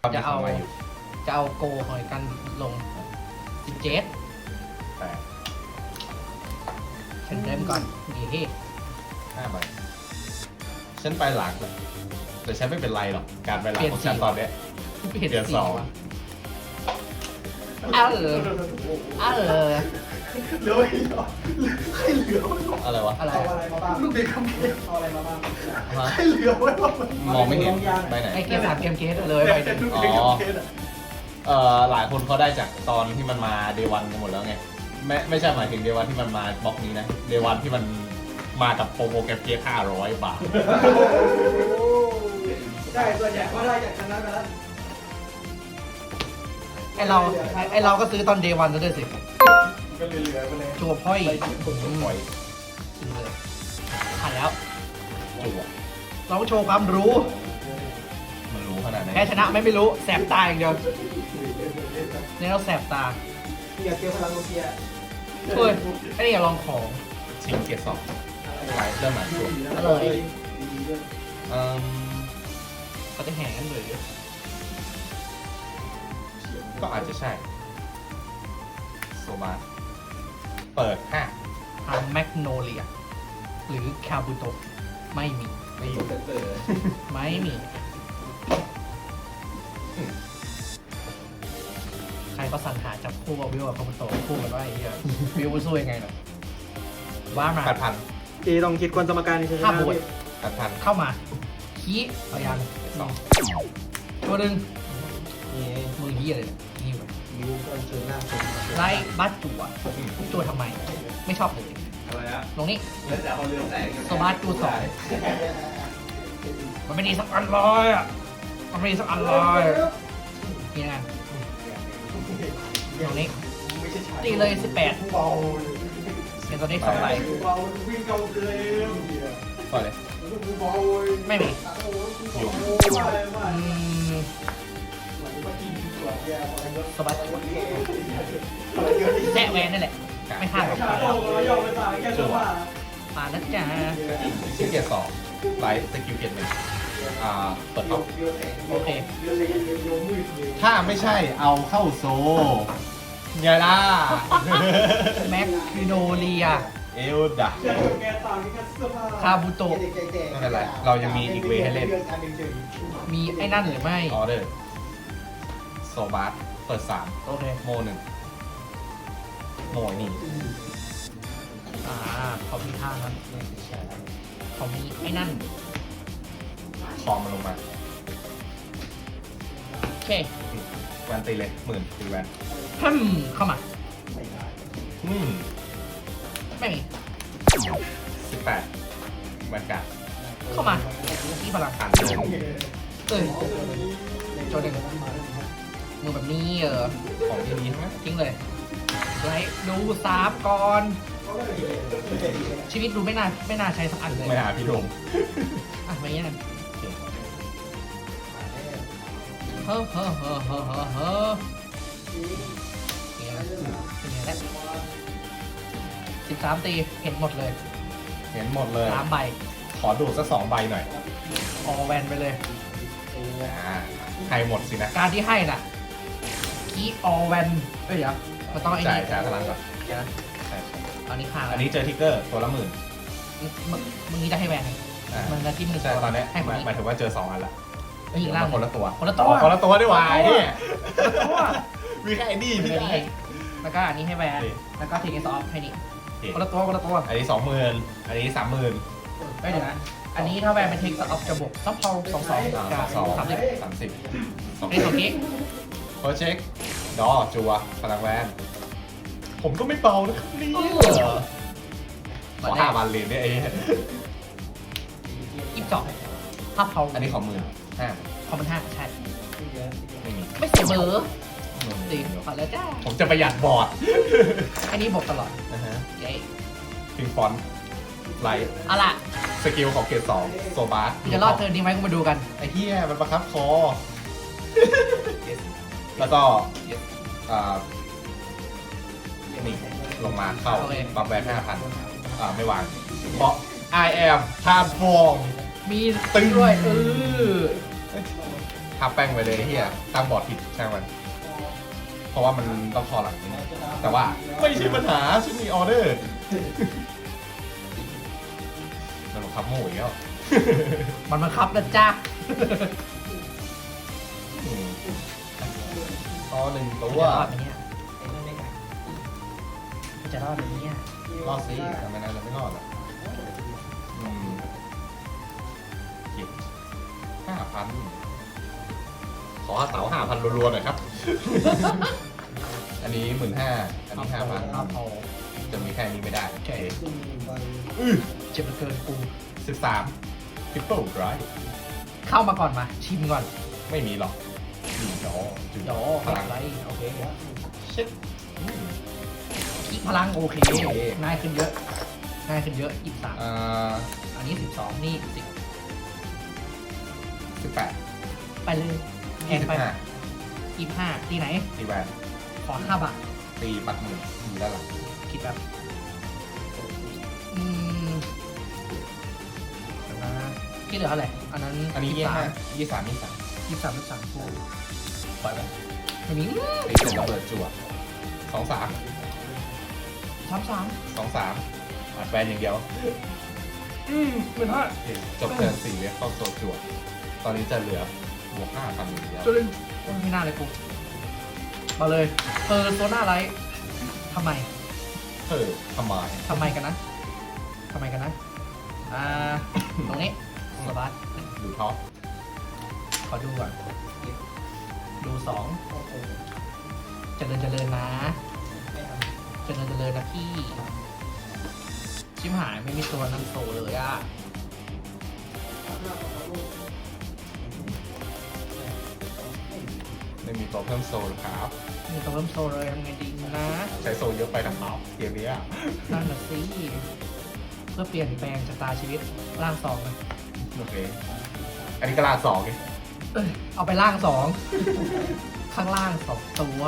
ความจะคิดขเอาองมาอยู่จะเอาโกหอยกันลงสิบเจ็ดแต่ฉันเริ่มก่อนนี่เฮ้ห้าใบฉันไปหลังเลยแต่ฉันไม่เป็นไรหรอก การไปหลังของฉันตอนเนี้ย เปลี่ยนเปลี่ยนสีสองว่ะอ้าวเอออ้าวเออ เหลือไว้เหรอให้เหลือไว้ก่อนอะไรวะอะไรเอาอะอะไรมาบ้างลูกเด็กคำเกมเอาอะไรมาบ้างฮะให้เหลือไว้ว่ามองไม่เห็นไปไหน ไอเกมสามเกมเกสเลยไปหนึ่งลูกเด็กคำเกมอะเอ่อหลายคนเขาได้จากตอนที่มันมาเดวันกันหมดแล้วไงไม่ไม่ใช่หมายถึงเดวันที่มันมาบล็อกนี้นะเดวันที่มันมากับโปรโมแกรมเกียร์ห้าร้อยบาทได้ส่วนใหญ่ก็ได้จากคณะไปแล้วไอเราไอ้ไอเราก็ซื้อตอนเดวันซะด้วยสิ ก็เหลือๆไปเลยจัวพ่อยปล่อยจริงเลยผ่านแล้ว จั่วเราโชว์ความรู้ มันรู้ขนาดไหนแพ้ชนะไม่ไม่รู้ แสบตาอย่างเดียวเนี่ยเราแสบตาเกียร์เกียร์พลังโลเกียร์เฮ้ยไอ้นี่อย่าลองของชิงเกียร์สองไปเริ่มหมายจั่วอร่อยเอิ่มเขาจะแห่กันเลยก็อาจจะใช่ โซมา เปิดห้าทางแมกโนเลีย หรือคาบุโตะไม่มี ไม่อยู่ไม่มี ใครก็สรรหาจับคู่กับวิวกับคาบุโตะคู่กันว่าไอ้เหี้ยวิวสู้ยังไงหน่อยว่ามาแปดพันจีต้องคิดคนสมการนี่ใช่ไหมห้าบวกแปดพันเข้ามาขี้เอายังสองตัวหนึ่งมือเหี้ยเลย เนี่ยนี่ไปยูก็เชิญหน้าชมไล่บัตจั่วจั่วทำไม ไม่ชอบเลยอะไรนะตรงนี้แล้วแต่เขาเรือแตกโซบัสจั่วสองมันไม่ดีสักอันเลยอะมันไม่ดีสักอันเลยนี่นะตรงนี้ตีเลย18เบาเป็นตัวนี้สองใบเบาวิ่งเกาเกินปล่อยเลยเบาไม่มีอยู่ อืมโซบัสจั่วแซะแวนนั่นแหละ ไม่พลาดหรอกขาเราเรายอมไปตายแค่ตัวว่ามาแล้วจ้าชิงเกียร์สองไลท์สกิลเกียร์หนึ่งอ่าเปิดท็อปโอเค ถ้าไม่ใช่เอาเข้าโซไงล่ะ แม็กคิโนเลีย เอลดาแกตามนี่ก็เสื้อผ้าคาบุโตะไม่เป็นไร เรายังมีอีกเวย์ให้เล่น มีไอ้นั่นหรือไม่ ออเดอร์โซ บาร์เปิดสามโอเคโมหนึ่งโมนี่อ่าเขามีท่านั้นเขามีไอ้นั่น คอมมันลงมาโอเคแวนตีเลยหมื่นตีแวนฮึมเข้ามาอืมไม่มีสิบแปดแวนการ์ดเข้ามาที่พลังผ่านเลยเออโจหนึ่ง มือแบบนี้เออของที่นี้ใช่ไหมทิ้งเลยไลท์ดูซาบก่อน ชีวิตดูไม่น่าไม่น่าใช้สักอันเลยไม่หาพี่ดงอะไม่ยังเฮ้อเฮ้อเฮ้อเฮ้อเฮ้อเฮ้อเนี่ยนะเป็นไงแล้วสิบสามตีเห็นหมดเลยเห็นหมดเลย สามใบ ขอดูดสักสองใบหน่อยออแวนไปเลยอ่าให้หมดสินะ การที่ให้น่ะ คีออแวนเอ้ยเดี๋ยวมันต้องไอ้จ่ายนี่จ่ายพลังก่อนเดี๋ยวนะใช่ใช่ตอนนี้ค้างอันนี้เจอทิกเกอร์ตัวละหมื่นมึงมึงนี้จะให้แวนไงอ่ามันจะจิ้มหนึ่งใช่ตัวตอนเนี้ยให้คนนี้หมายถึงว่าเจอสองอันละไอ้อีกล่าง คนละตัวคนละตัว อ๋อคนละตัวด้วยวายเนี่ยคนละตัวมีแค่ไอ้นี่ที่อันได้นี้แล้วก็อันนี้ให้แวนนี่ แล้วก็เทคเอสออฟให้นี่โอเคคนละตัวคนละตัวอันนี้สองหมื่นอันนี้สามหมื่นไม่เดี๋ยวนะอันนี้ถ้าแวนเป็นเทคออฟจะบวกซับพอลสองสองอ่ากับสองสามสิบสามสิบสองอันนี้สองกิ๊ก เฟิร์สเช็คดอจัวพลังแวนผมก็ไม่เบานะครับนี่ขอห้าวันเลยเนี่ยไอ้ยี่สิบสองถ้าพอลอันนี้ของหมื่นห้าคอมมันห้าใช่ไม่มีไม่เสียเบอร์หมื่นตีขอแล้วจ้าผมจะประหยัดบอร์ด อันนี้บวกตลอดนะฮะเย้พิงฟอนต์ไลท์เอาล่ะ สกิลของเกรดสองโซบาร์กูจะรอดเทิร์นนี้ไหมกูมาดูกัน ไอ้เหี้ยมันประคับคอ แล้วก็อ่านี่ลงมาเข้าโอเค ปั๊มแวนห้าพันอ่าไม่วาง เพราะ I am transform มีตึง ด้วยเออทับแป้งไปเลยเฮียตั้งบอร์ดผิดช่างมัน เพราะว่ามันต้องคอหลังนี้แต่ว่าไม่ใช่ปัญหาฉันมีออเดอร์มันบังคับโม่อีกแล้วมันบังคับนะจ้าอืม อ๋อหนึ่งตัจะวรอดไหมเนี่ยจะรอดไหมเนี่ยรอดสิแต่ไม่น่าจะไม่รอดหรอกอืมเก็บห้าพันขอเสาห้าพันรัวๆหน่อยครับ อันนี้หมื่นห้าอันนี้ห้าพันครับเอาจะมีแค่นี้ไม่ได้โอเคอือเจ็บเหลือเกินกูสิบสามทริปเปิลไรเข้ามาก่อนมาชิมก่อน ไม่มีหรอก นี่ดอจุดเดี๋ยวพลังอะไรโอเคเช็ดอืมคีพลังโอเคโอเคง่ายขึ้นเยอะง่ายขึ้นเยอะยี่สามอ่าอันนี้สิบสองนี่สิบสิบแปดไปเลยแพยี่งสิบไปห้ายี่ห้าตีไหนตีแวนขอห้าบาทตีปัดหมื่นอยู่ด้านหลังคิดแบบอืมเดี๋ยวนะที่เหลือเท่าไหร่อันนั้นอันนี้ยี่สาห้ามยี่สามยี่สามยี่สามยี่สามคู่ ปล่อยไปอันนี้ตีเสร็จระเบิดจั่วสองสามสามสามสองสามอัดแวนอย่างเดียวอืมหมื่นห้าจบเทิร์นสี่เรียกเข้าโซจั่วตอนนี้จะเหลือบวกห้าพันอย่างเดียวจุลินโอ้ยไม่น่าเลยกูมาเลยเออโซน่าไลท์ทำไมเออทำไมทำไมกันนะทำไมกันนะอ่าตรงนี้สบัสดูท็อปขอดูก่อน ดูสองเจริญเจริญนะเจริญเจริญนะพี่ ชิมหายไม่มีตัวนั้นโตเลยอะไม่มีตัวเพิ่มโซลครับ มีตัวเริ่มโตเลยทำไงดีนะใช้โซลเยอะไปนะครับเกมนี้อะนั่นน่ะสิเพื่อเปลี่ยนแปลงชะตาชีวิตร่างสองเลยโอเค อันนี้ก็ลาดสองไง เอ้ยเอาไปล่างสอง ข้างล่างสองตัว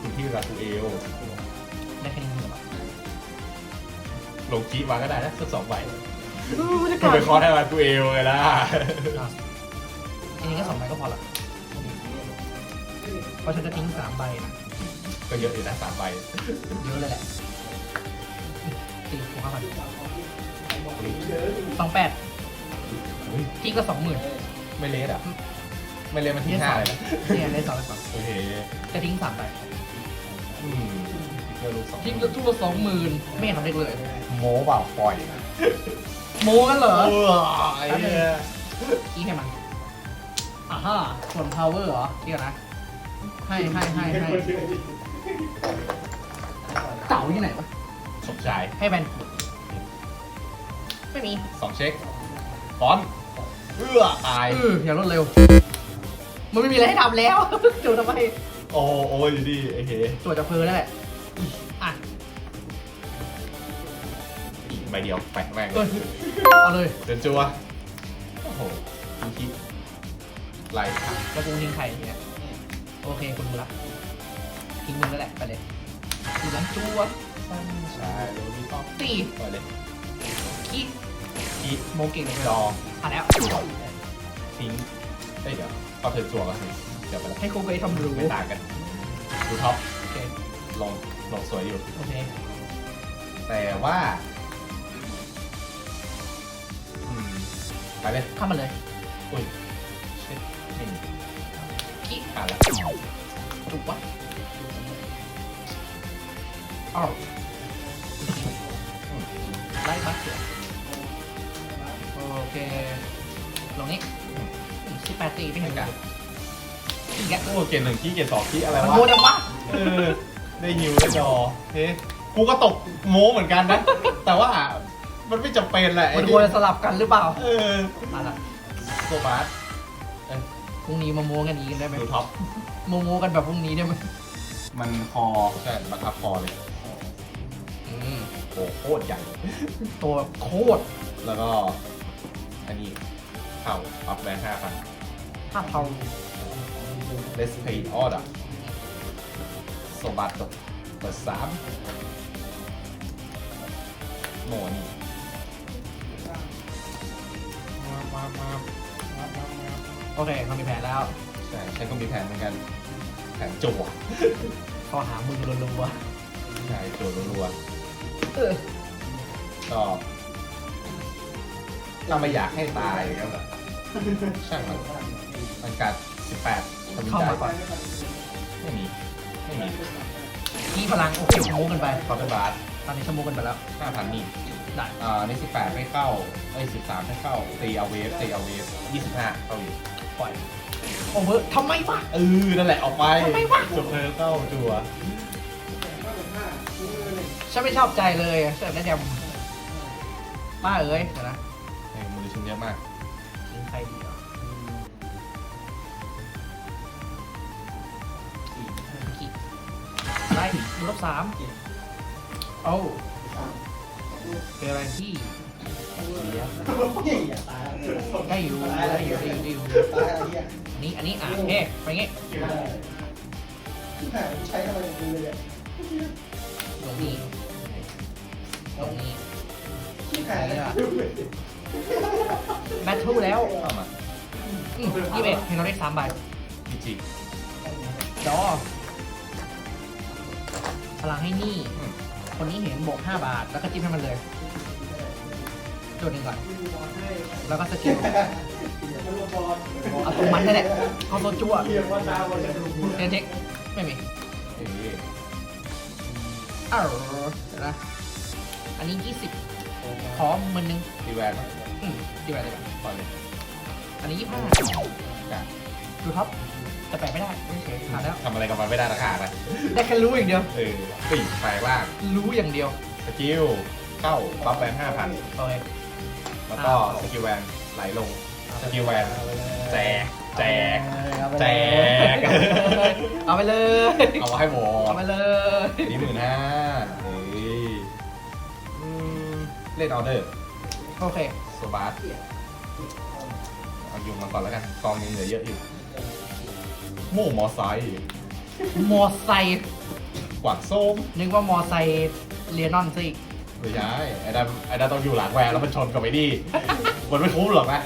คุณที่ราคูเอล ได้แค่นี้เหรอลงคีมาก็ได้นะสักสองใบบรรยาคุณกาศไปคอร์สให้ราคูเอลเลยล่ะอะอันนี้ก็สองใบก็พอละเพราะฉันจะทิ้งสามใบนะก็เยอะอยู่นะสามใบเยอะเลยแหละตีหัวเข้ามาสองแปดอุ๊ยทิ้งก็สองหมื่น ไม่เลสอะ ไม่เลสมันที่ห้าเลยนะเนี่ยได้สองได้สองโอเคจะทิ้งสามใบอืมเพื่อลูกสองทิ้งก็ทุกละสองหมื่นไม่เห็นทำได้เลย โม้เปล่าปล่อยโมกันเหรอ เออไอ้เนี่ยขี้ให้มันอ่าฮะส่วน power เหรอเดี๋ยวนะ ให้ให้ให้ให้เต่าที่ไหนวะ สมชายให้แบนไม่มีสองเช็คฟอนต์ เอื้อตายเอออย่ารวดเร็ว มันไม่มีอะไรให้ทำแล้ว จูทำไมโอ้โอ้ยอยู่ดีไอ้เฮ้จวดจะเพลินนั่นแหละอะอีกใบเดียวแปะแม่งเออเอาเลย เดินจัวโอ้โหคุณคิดไล่ค่ะแล้วกูทิ้งใครเนี่ยโอเคคุณรู้ละทิ้งมึงแล้วแหละไปเลยทีหลังจัวใช่โรนี่ก็ตีปล่อยเลยขี้คิด โมเก่งเลยจออะแล้วทิ้งเอ้ยเดี๋ยวก็เธอจัวกันสิเดี๋ยวไปละให้ครูไปทำรู้ไม่ต่างกัน ดูท็อปโอเคลงลงสวยอยู่ โอเคแต่ว่าอืมไปเลยเข้ามาเลยอุ้ยเช็ดไม่มีขี้อ่านละถูกปะอ้าวอืมไล่บัสเสือโอ เคลงนี้สิบแปดตีไม่เห็นกันอีกแล้วโอ้เกณฑ์หนึ่งขี้เกณฑ์สองขี้อะไรมันวะโมจังวะเออได้ฮิวได้ดอเฮ้กูก็ตกโม้เหมือนกันนะ แต่ว่ามันไม่จำเป็นแหละไอ้มันที่ควรจะสลับกันหรือเปล่า เออเอาล่ะโซบาสพรุ่งนี้มาโมกันอีกกันได้ไหมดูท็อปโมโมกันแบบพรุ่งนี้ได้ไหมมันคอใช่บังคับคอเลยอืมโอ้โคตรใหญ่ตัวโคตรแล้วก็ อันนี้เข่าอัพแวนห้าพันภาพเทาเลสเพย์ออดอะโซบัตตกเปิดสามโมนี่มามามามามามาโอเคเขามีแผนแล้วใช่ฉันก็มีแผนเหมือนกัน แผนจั่วเขาหามึงรัวใช่จั่วรัวๆเออๆก็ เราไม่อยากให้ตายก็แบบช่างมันมันกัดสิบแปดทำเข้าใจมาก่อนไม่มีไม่มีที่พลังโอเคชะโมกกันไป คอร์เตอร์บาร์ตอนนี้ชะโมกกันไปแล้วห้าพันนี่ได้อ่าในสิบแปดไม่เข้าเอ้ยสิบสามไม่เข้าตีเอาเวฟตีเอาเวฟยี่สิบห้าเข้าอยู่ปล่อยโอเวอร์ทำไมวะ เออนั่นแหละออกไปทำไมวะ จบเธอเข้าจั่วฉันไม่ชอบใจเลยอะฉันได้แดมป้าเอ้ยเดี๋ยวนะเออมือ ชิ้นเยอะมากทิ้งใครดีอะขีดไล่ลบสามโอ้เป็นอะไรที่เสียได้อยู่ได้อยู่ได้อยู่ได้อยู่อันนี้อันนี้อะเอ๊ะไปงี้ใช้อะไรดูเลยตรงนี้ตรงนี้ที่แผล แบทเทิลแล้วเข้ามายี่สิบเอ็ดเห็นเราได้สามใบพีจีจอพลังให้นี่อืมคนนี้เห็นบวก5บาท แล้วก็จิ้มให้มันเลยจุดหนึ่งก่อน แล้วก็สกิลเอาตรงมันนั่นแหละเอาตัวจั่วเรียกว่าดาวจะดูเดนเทคไม่มีเอ้ยอ้าวเดี๋ยวนะอันนี้20ขอหมื่นหนึ่งตีแวนมา อืมดีกว่าดีกว่าปล่อยเลยอันนี้25จ้ะดูท็อปแต่แปลไม่ได้โอเคผ่านแล้ว ทำอะไรกับมันไม่ได้ราคานะได้แค่รู้อย่างเดียว เออปีกแปลงล่างรู้อย่างเดียวสกิลเข้าบัฟแวนห้าพันโอเคแล้วก็สกิลแวนไหลลงสกิลแวนแจกแจกเอาไปแจเลยกเอาไปเลย เอามาให้หมเอาดไปเลยนี่หมื่นห้าเฮ้ยอืมเล่นออเดอร์โอเคโซ บาสเอายุงมาก่อนแล้วกันกองยังเหลือเยอะอยู่โม่มอไซค์มอไซค์กวาดส้มนึกว่ามอไซค์เรียนนอนซะอีกไม่ใช่ไอ้ดันไอ้ดันต้องอยู่หลังแวนแล้วมันชนกับไอ้นี่ มันไม่คุ้มหรอกนะ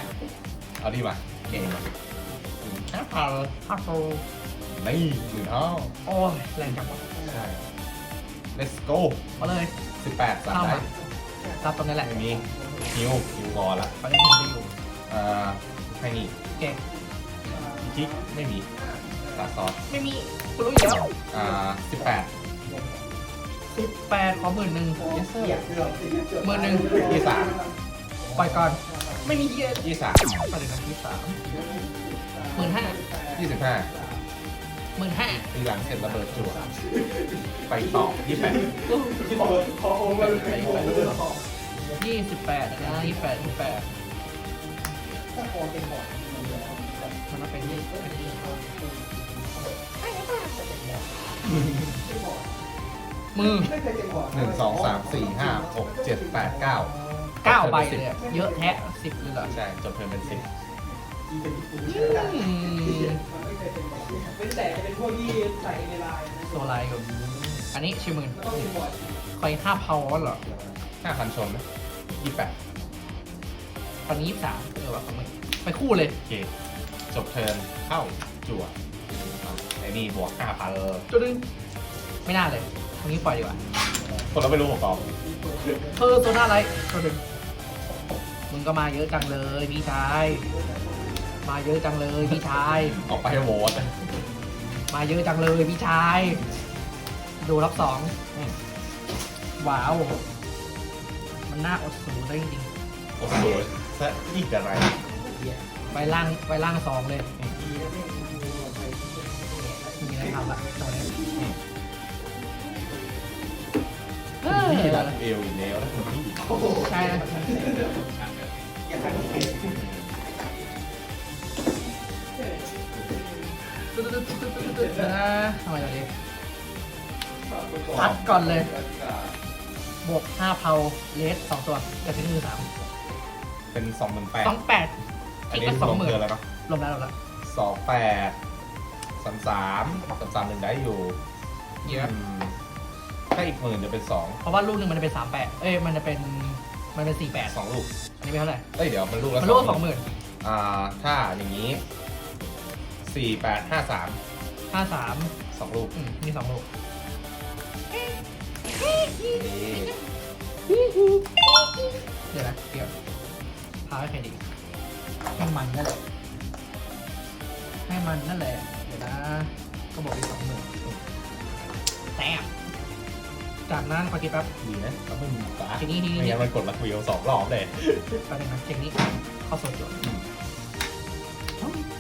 เอาดีมาโอเคห้าพันฮัลโหลนี่หมื่นห้าโอ้ยแรงจังวะใช่ let's go มาเลยสิบแปดสามเข้าได้มารับตรงนี้แหละ ไม่มี ฮิวฮิวงอละไปเล่นถึงได้อยู่อ่าให้นี่โอเคคิกไม่มีลาซอสไม่มีกูรู้อยู่แล้วอ่าสิบแปดสิบแปดขอหมื่นหนึ่ง yes sir หมื่นหนึ่งยี่สามปล่อยก่อน ไม่มีเยียยี่สามไปเลยนะที่สามหมื่นห้ายี่สิบห้าหมื่นห้าตีหลังเสร็จระเบิดจั่วไปต่อยี่แปดขอโอนมาเลย ยี่สิบแปดนะยี่สิบแปดยี่สิบแปดมันมาเป็นยี่สิบเป็นยี่สิบมือหนึ่งสองสามสี่ห้าหกเจ็ดแปดเก้าเก้าใบเลยอะเยอะแทะสิบเลยเหรอใช่จบเทิร์นเป็นสิบอืมเป็นแต่จะเป็นพวกที่ใส่ในลายโซไลน์กับอันนี้ชื่อหมื่นคอยห้าพาวเหรอห้าพันชนไหม ยี่แปดตอนนี้ยี่สิบสามเออวะของมึงไปคู่เลย โอเค จบเทิร์นเข้าจั่วอะไอ้นี่บวกห้าพันจุดนึงไม่น่าเลยตรงนี้ปล่อยดีกว่าคนเราไม่รู้ผมตอบเออโซน่าไรจุดนึงมึงก็มาเยอะจังเลยพี่ชาย มาเยอะจังเลยพี่ชาย ออกไปให้โหวตมาเยอะจังเลยพี่ชาย ดูรับสองอืมว้าว มันน่าอดสูได้จริงโอ้โหซะยิ่งกระไรๆไปล่างไปล่างสองเลยมีอะไรทำละตรงนี้พี่ดันเอวอีกแล้วนะคุณพี่ใช่นะนะทำไมล่ะดิพัดก่อนเลย บวกห้าเพาเลสสองตัวกับที่มือสามเป็นสองหมื่นแปดสองแปดอันคิดนี้ก็สรองวมหมื่นเกินแล้วเนาะรวมแล้วรวมแล้วสองแปดสามสามสามสามหนึ่งได้อยู่เยอะอืมถ้าอีกหมื่นจะเป็นสองเพราะว่าลูกหนึ่งมันจะเป็นสามแปดเอ้ยมันจะเป็นมันเป็นสี่แปดสองลูกอันนี้เป็นเท่าไหร่เอ้ยเดี๋ยวมันลูกละมันลูกสองหมื่นอ่าถ้าอย่างนี้สี่แปดห้าสามห้าสามสองลูกอืมมีสองลูกนี่ เดี๋ยวนะเดี๋ยวพาให้ใครดีให้มันนั่นแหละให้มันนั่นแหละ เดี๋ยวนะ ก็บอกอีกสองหมื่นแต้มจากนั้นขอคิดแป๊บดีนะเขาไม่มีฟ้าทีนี้ทีนี้ไม่งั้นมันกดลักวิวสองรอบเลยแป๊บนึงนะเทคนิคเข้าโซนจด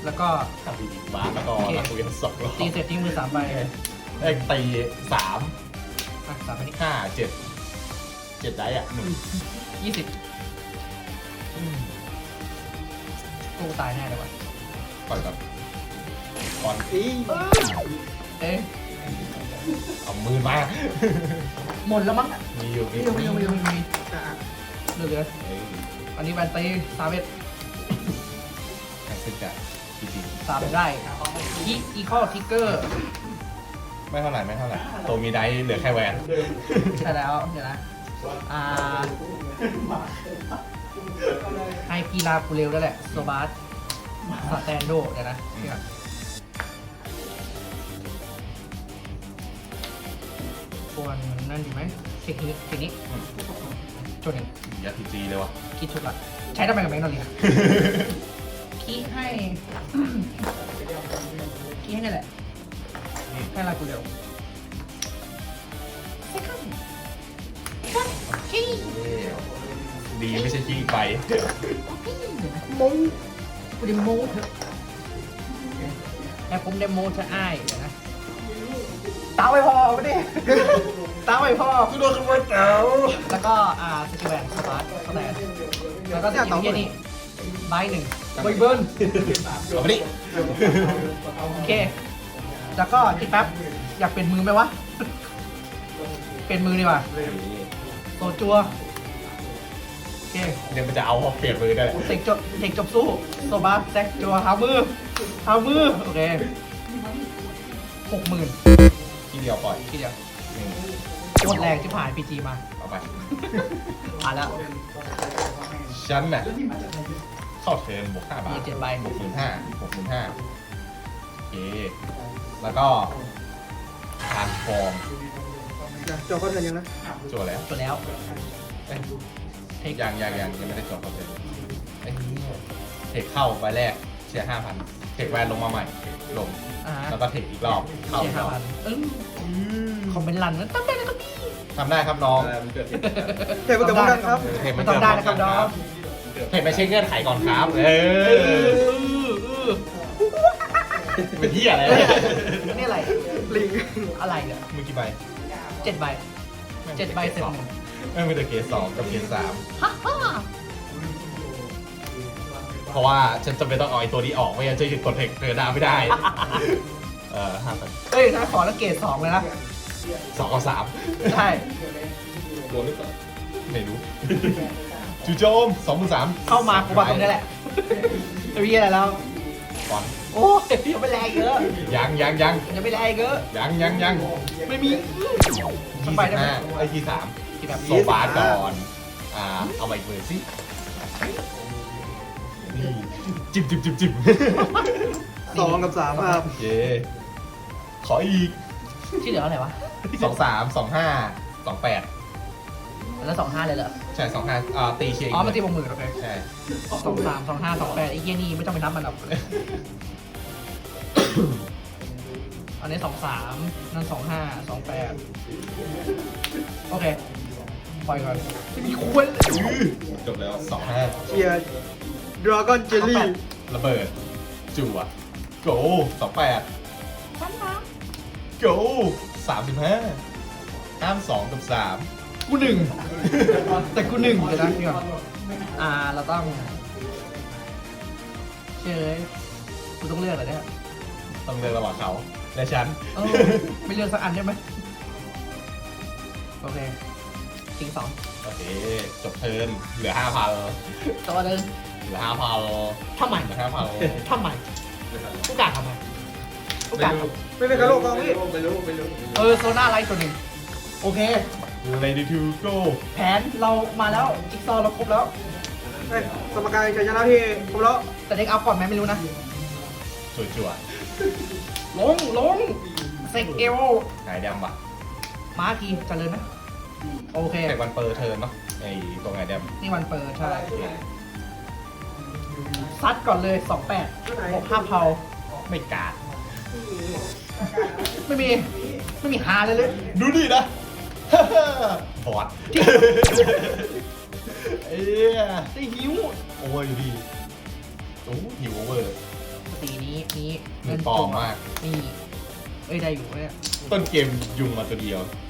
แล้วก็ทำดีๆฟ้าแล้วก็ลักวิวสองรอบตีเสร็จทิ้งมือสามใบเอ้ยตีสาม อะสามใบนี้ห้าเจ็ดเจ็ดได้อะหนึ่งยี่สิบกูตายแน่เลยว่ะก่อนก่อนก่อนอีเอ๊ะเอามือมา หมดแล้วมั้งมีอยู่มีอยู่มีอยู่มีอยู่มีอะเหลือเหลือเอ้ยอันนี้แบนตีสามเอ็ดแข่งขึ้นจากจริงสามได้อีอีข้อทิกเกอร์ๆ ไม่เท่าไหร่ไม่เท่าไหร่ตัวมีได้เหลือแค่แหวนใช่แล้วเดี๋ยวนะอ่าให้กีฬากูเร็วแล้วแหละโซบาสสแตนโดเดี๋ยวนะเดี๋ยวก่อนควรนั่นดีไหมเทคนิคเทคนิคอืมจุดหนึ่งยัดทีจีเลยวะคิดชุดละใช้ทำไมกับแบงค์นอรีคีย์ให้คีย์ให้นี่แหละ อืมให้ลากูเร็วดีไม่ใช่จี้ไปโมกูได้โมเถอะแต่ผมได้โมเธออ้ายเดี๋ยวนะตาไม่พอไม่ดิตาไม่พอ กูโดนขโมยเต๋าแล้วก็อ่าสกิลแวนสตาร์ทสแตนแล้วก็สกิลเฮียนี่ใบหนึ่งใบเบิร์นเอาไปดิโอเค แล้วก็คิดแป๊บอยากเปลี่ยนมือไหมวะ เปลี่ยนมือดีกว่าโซจัวโอเคเดี๋ยวมันจะเอาเขาเปลี่ยนมือได้แหละเทคจบเทคจบสู้โซบาแซกจัวหามือหามือโอเคหกหมื่นที่เดียวปล่อยทีเดียวหนึ่งโคตรแรงที่ผ่านพีจีมาเอาไปผ่านแล้วฉันน่ะเข้าเทิร์นบวกห้าบาทมีเจ็ดใบบวกหมื่นห้าบวกหมื่นห้าโอเค แล้วก็ทานฟอร์มจอเขาเทินยังนะจั่วแล้วจบแล้วเอ้ยเทคยังยังยังยังไม่ได้จบเข้าเทิร์นไอ้นี่เทคเข้าใบแรกเสียห้าพันเทคแวนลงมาใหม่ลง อ่าฮะแล้วก็เทคอีกรอบเข้าเสียอีกรห้าอบพันเออคอมเมนต์รันนะตั้งได้แล้วก็มี ทำได้ครับน้องเทปแต่พวกนั้นครับ เทคไม่ต้องได้นะครับน้อง เทคไม่ใช่เงื่อนไขก่อนครับ เอเอออ เป็นที่อะไรนี่อะไรลิงอะไรเนี่ยมือกี่ใบเจ็ดใบเจ็ดใบเสร็จหนึ่งไม่มีแต่เกรดสองกับเกรดสามฮ่าฮ่าเพราะว่าฉันจำเป็นต้องเอาไอ้ตัวนี้ออกไม่งั้นจะหยุดกดเทคเธอดาไม่ได้ เออห้าพันเอ้ยถ้าขอแล้วเกรดสองเลยนะสองกับสามใช่โดนหรือเปล่าไม่รู้จูโจมสองหมื่นสามเข้ามากูมาตรงนี้แหละจะมีอะไรแล้วก่อนโอ้ยยังไม่แรงเยอะยังยังยังยังไม่แรงเยอะยังยังยังไม่มียี่สสิบไปได้ไหมห้าไอ้ที่สามที่แบบโซฟาก่อนอ่าเอามาอีกมือสินี่จิบจิบจิบจิบสองกับสามครับเย้ขออีกที่เหลืออะไรวะสองสามสองห้าสองแปดแล้วสองห้าเลยเหรอใช่สองห้าอ่าตีเชียร์อีอ๋กอมันตีบวกหมื่นโอเคใช่สองสามสองห้าสองแปดไอ้เหี้ยนี่ไม่ต้องไปนับมันหรอกอั นนี้สองสามนั่นสองห้าสองแปดโอเคปล่อยก่อนไม่มีควรเลยจบแล้วสองห้าเชียร์ดราก้อนเจลลี่ระเบิด จั่วโกสองแปดฉันนะโกสามสิบห้าห้ามสองกับสามกูหนึ่งแต่กูหนึ่งเดี๋ยวนะเดี๋ยวก่อนอ่าเราต้องเชยกูต้องเลือกอะไรเนี่ยต้องเลือกระหว่างเขา และฉัน เออไม่เลือกสักอันได้ไหมโอเคทิ้งสองโอเค จบเทิร์นเหลือห้าพันตัวหนึ่งเหลือห้าพันทำไมเหลือห้าพันทำไมกูกล้าทำไมกูกล้าทำไม่เป็นกระโหลกกองพี่เออโซน่าไลท์ตัวหนึ่งโอเค Ready to go แผนเรามาแล้วจิ๊กซอว์เราครบแล้วเอ้ยสมการชัยชนะที่ผมแล้วแต่เด็กเอาก่อนไหมไม่รู้นะชจั่วจั่ว ลงลงเซ็กเอลๆหายดำว่ะมาทีเจริญนะโอเค แต่วันเปิดเทิร์นเนาะไอ้ตรงไหนดนี่วันเปิดใช่ซัดก่อนเลยสองแปดบวกห้าเผาำไม่กาดไม่มี ไม่มีหาเลยเลย ดูดินะบอดเอ้ยได้หิว โอเวอร์อยู่ดีโอ้หิวโอเวอร์ ตีนี้นี้มันปลอมมาก นี่เอ้ยได้อยู่เนี่ยต้นเกมยุงมาตัวเดียวอ